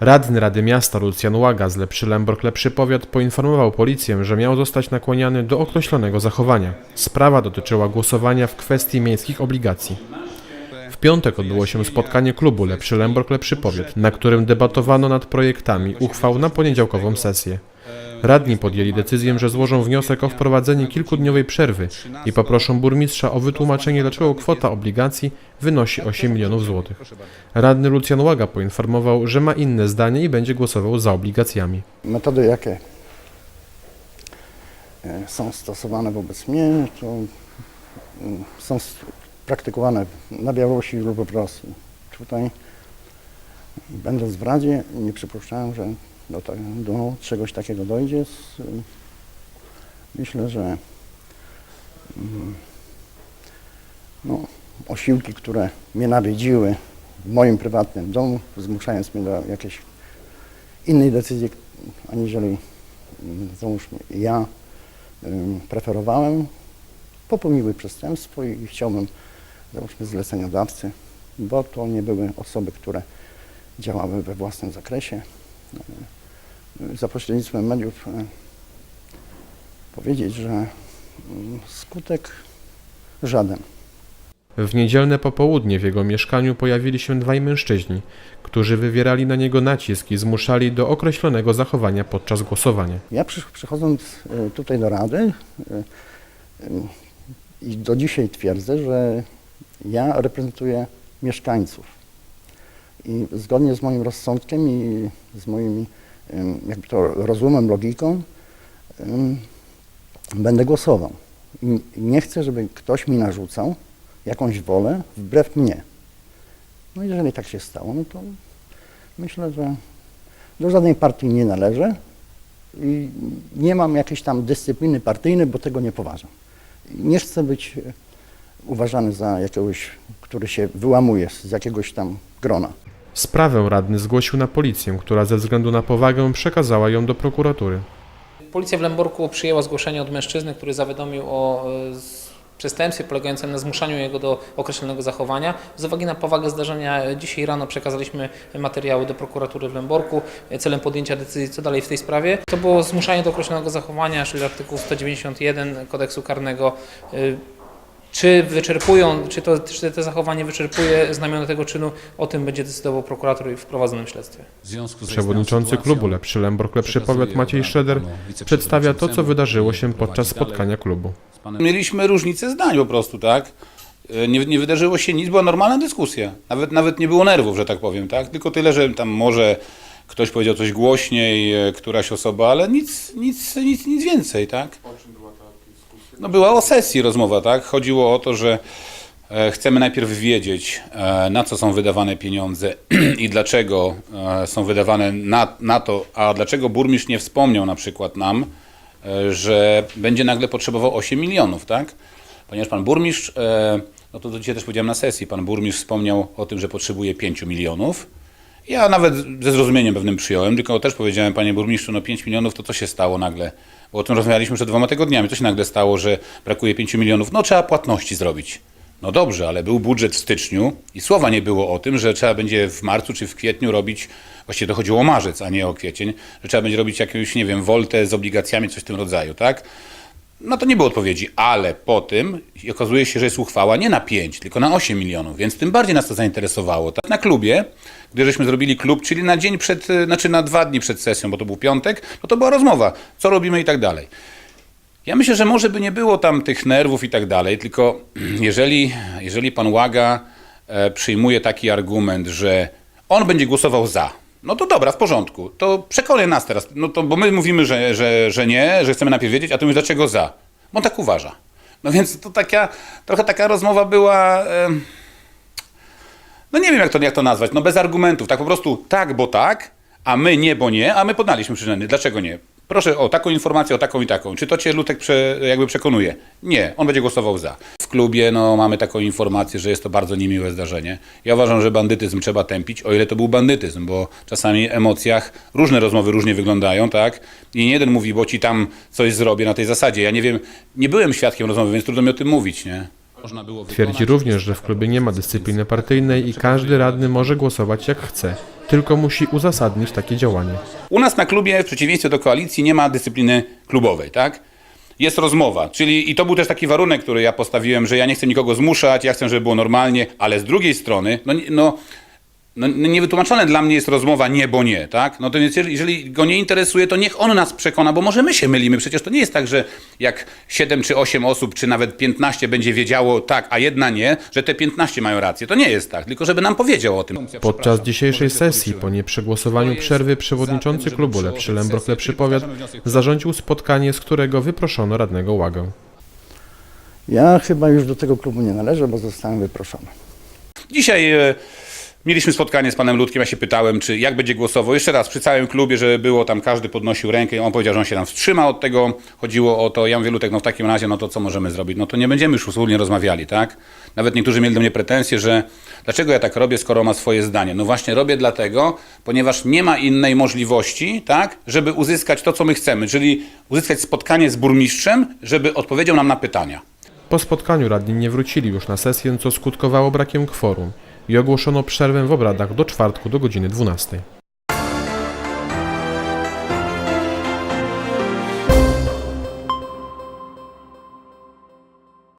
Radny Rady Miasta Lucjan Łaga z Lepszy Lębork Lepszy Powiat poinformował policję, że miał zostać nakłaniany do określonego zachowania. Sprawa dotyczyła głosowania w kwestii miejskich obligacji. W piątek odbyło się spotkanie klubu Lepszy Lębork Lepszy Powiat, na którym debatowano nad projektami uchwał na poniedziałkową sesję. Radni podjęli decyzję, że złożą wniosek o wprowadzenie kilkudniowej przerwy i poproszą burmistrza o wytłumaczenie, dlaczego kwota obligacji wynosi 8 milionów złotych. Radny Lucjan Łaga poinformował, że ma inne zdanie i będzie głosował za obligacjami. Metody, jakie e, są stosowane wobec mnie, to mm, są praktykowane na Białorusi lub w Rosji. Tutaj, będąc w Radzie, nie przypuszczałem, że do, te, do czegoś takiego dojdzie. Myślę, że mm, no, osiłki, które mnie nawiedziły w moim prywatnym domu, zmuszając mnie do jakiejś innej decyzji, aniżeli mm, załóżmy ja preferowałem, popełniły przestępstwo i chciałbym załóżmy zleceniodawcy, bo to nie były osoby, które działały we własnym zakresie. Za pośrednictwem mediów y, powiedzieć, że mm, skutek żaden. W niedzielne popołudnie w jego mieszkaniu pojawili się dwaj mężczyźni, którzy wywierali na niego nacisk i zmuszali do określonego zachowania podczas głosowania. Ja przy, przychodząc y, tutaj do Rady y, y, i do dzisiaj twierdzę, że ja reprezentuję mieszkańców i zgodnie z moim rozsądkiem i z moimi ym, jakby to rozumem, logiką będę głosował. Nie chcę, żeby ktoś mi narzucał jakąś wolę wbrew mnie. No i jeżeli tak się stało, no to myślę, że do żadnej partii nie należę i nie mam jakiejś tam dyscypliny partyjnej, bo tego nie poważam. Nie chcę być e, uważany za jakiegoś, który się wyłamuje z jakiegoś tam grona. Sprawę radny zgłosił na policję, która ze względu na powagę przekazała ją do prokuratury. Policja w Lęborku przyjęła zgłoszenie od mężczyzny, który zawiadomił o e, przestępstwie polegającym na zmuszaniu jego do określonego zachowania. Z uwagi na powagę zdarzenia e, dzisiaj rano przekazaliśmy materiały do prokuratury w Lęborku e, celem podjęcia decyzji co dalej w tej sprawie. To było zmuszanie do określonego zachowania, czyli artykuł 191 kodeksu karnego. Czy wyczerpują, czy to, czy to zachowanie wyczerpuje znamiona tego czynu, o tym będzie decydował prokurator w prowadzonym śledztwie. W związku z Przewodniczący klubu Lepszy Lębork Lepszy Powiat Maciej Szeder przedstawia to, co wydarzyło się podczas spotkania klubu. Mieliśmy różnicę zdań po prostu, tak? E, Nie, nie wydarzyło się nic, była normalna dyskusja. Nawet, nawet nie było nerwów, że tak powiem, tak? Tylko tyle, że tam może ktoś powiedział coś głośniej, e, któraś osoba, ale nic, nic, nic, nic więcej, tak? O czym była ta dyskusja? No była o sesji rozmowa, tak? Chodziło o to, że e, chcemy najpierw wiedzieć, e, na co są wydawane pieniądze i dlaczego e, są wydawane na, na to, a dlaczego burmistrz nie wspomniał na przykład nam, że będzie nagle potrzebował 8 milionów, tak? Ponieważ pan burmistrz, no to dzisiaj też powiedziałem na sesji, pan burmistrz wspomniał o tym, że potrzebuje 5 milionów. Ja nawet ze zrozumieniem pewnym przyjąłem, tylko też powiedziałem, panie burmistrzu, no 5 milionów to co się stało nagle? Bo o tym rozmawialiśmy przed dwoma tygodniami. Co się nagle stało, że brakuje 5 milionów? No trzeba płatności zrobić. No dobrze, ale był budżet w styczniu i słowa nie było o tym, że trzeba będzie w marcu czy w kwietniu robić, właściwie to chodziło o marzec, a nie o kwiecień, że trzeba będzie robić jakąś, nie wiem, woltę z obligacjami, coś w tym rodzaju, tak? No to nie było odpowiedzi, ale po tym okazuje się, że jest uchwała nie na 5, tylko na 8 milionów, więc tym bardziej nas to zainteresowało. Tak? Na klubie, gdy żeśmy zrobili klub, czyli na dzień przed, y, znaczy na dwa dni przed sesją, bo to był piątek, no to była rozmowa, co robimy i tak dalej. Ja myślę, że może by nie było tam tych nerwów i tak dalej, tylko jeżeli, jeżeli pan Łaga e, przyjmuje taki argument, że on będzie głosował za, no to dobra, w porządku, to przekonaj nas teraz, no to, bo my mówimy, że, że, że nie, że chcemy najpierw wiedzieć, a ty mówisz dlaczego za, bo on tak uważa. No więc to taka, trochę taka rozmowa była, no nie wiem jak to, jak to nazwać, no bez argumentów, tak po prostu tak, bo tak, a my nie, bo nie, a my podaliśmy przyczyny, dlaczego nie? Proszę o taką informację, o taką i taką. Czy to cię Lutek prze, jakby przekonuje? Nie, on będzie głosował za. W klubie no, mamy taką informację, że jest to bardzo niemiłe zdarzenie. Ja uważam, że bandytyzm trzeba tępić, o ile to był bandytyzm, bo czasami w emocjach różne rozmowy różnie wyglądają, tak? I nie jeden mówi, bo ci tam coś zrobię na tej zasadzie. Ja nie wiem, nie byłem świadkiem rozmowy, więc trudno mi o tym mówić, nie? można było Twierdzi również, że w klubie nie ma dyscypliny partyjnej i każdy radny może głosować jak chce. Tylko musi uzasadnić takie działanie. U nas na klubie, w przeciwieństwie do koalicji, nie ma dyscypliny klubowej, tak? Jest rozmowa, czyli i to był też taki warunek, który ja postawiłem, że ja nie chcę nikogo zmuszać, ja chcę, żeby było normalnie, ale z drugiej strony, no, no, no niewytłumaczone dla mnie jest rozmowa nie, bo nie, tak? No to więc jeżeli, go nie interesuje, to niech on nas przekona, bo może my się mylimy. Przecież to nie jest tak, że jak 7 czy 8 osób, czy nawet 15 będzie wiedziało tak, a jedna nie, że te 15 mają rację. To nie jest tak, tylko żeby nam powiedział o tym. Podczas dzisiejszej sesji, po nieprzegłosowaniu przerwy, przewodniczący klubu Lepszy Lęborg Lepszy Powiat zarządził spotkanie, z którego wyproszono radnego Łagę. Ja chyba już do tego klubu nie należę, bo zostałem wyproszony. Dzisiaj e, mieliśmy spotkanie z panem Ludkiem, ja się pytałem, czy jak będzie głosował. Jeszcze raz, przy całym klubie, żeby było tam, każdy podnosił rękę. On powiedział, że on się tam wstrzyma od tego. Chodziło o to, ja mówię, Lutek, no w takim razie, no to co możemy zrobić? No to nie będziemy już wspólnie rozmawiali, tak? Nawet niektórzy mieli do mnie pretensje, że dlaczego ja tak robię, skoro ma swoje zdanie? No właśnie robię dlatego, ponieważ nie ma innej możliwości, tak, żeby uzyskać to, co my chcemy, czyli uzyskać spotkanie z burmistrzem, żeby odpowiedział nam na pytania. Po spotkaniu radni nie wrócili już na sesję, co skutkowało brakiem kworum i ogłoszono przerwę w obradach do czwartku do godziny 12.